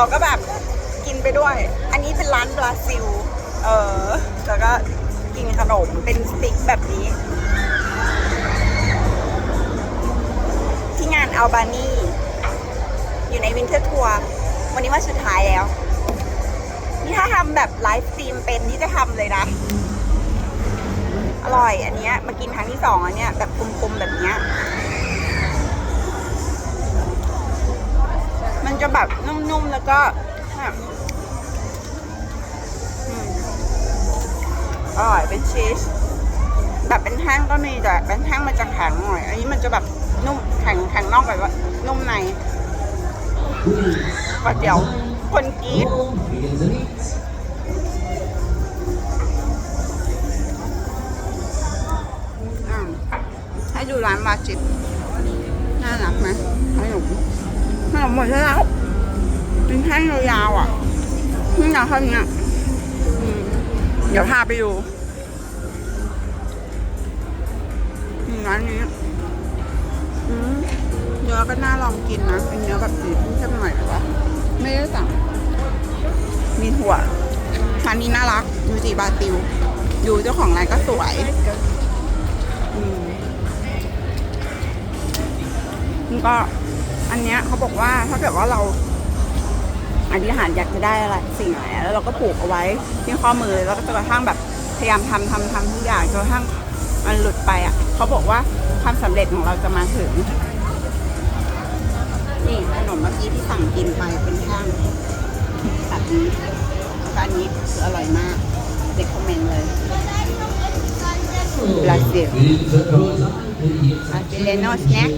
ราก็แบบกินไปด้วย อันนี้เป็นร้านบราซิล เออแล้วก็กินขนมเป็นสติ๊กแบบนี้ ที่งานอัลบานีอยู่ในวินเทอร์ทัวร์วันนี้วันสุดท้ายแล้ว นี่ถ้าทำแบบไลฟ์สตรีมเป็นนี่จะทำเลยนะ อร่อยอันเนี้ยมากินครั้งที่สองอันเนี้ยแบบกลมๆแบบเนี้ยมันจะแบบนุุ่่มๆแล้วก็แบบอร่อยเป็นชีสแบบเป็นแห้งก็มีแต่เป็นแห้งมันจะแข็งหน่อย อันนี้มันจะแบบนุ่มแข็งแข็งนอกแบบว่านุ่มในก๋วยเตี๋ยวคนกีดให้ดูร้านบาจิบน่ารักไหมขนมขนมหมดแล้ว แท่งยาวๆอะนี่นะเท่านี้เดี๋ยวพาไปดูร้านนี้เนื้อก็น่าลองกินนะ เป็นเนื้อแบบสีเข้มหน่อยหรือวะไม่ได้สั่ง มีถั่วร้านนี้น่ารักยูจิบาติวดูเจ้าของร้านก็สวยอืมแล้วก็ อันเนี้ยเขาบอกว่าถ้าเกิดว่าเรา อธิษฐานอยากจะได้อะไรสิ่งไหนอะแล้วเราก็ผูกเอาไว้ที่ข้อมือแล้วก็จนกระทั่งแบบพยายามทำทำทำทุกอย่างจนกระทั่งมันหลุดไปอะเขาบอกว่าความสำเร็จของเราจะมาถึงนี่ขนมเมื่อกี้ที่สั่งกินไปเป็นแท่งแบบนี้แล้วก็อันนี้คืออร่อยมากเด็กคอมเมนต์เลย Brazil. Pizza croissant and eats Brasileño snack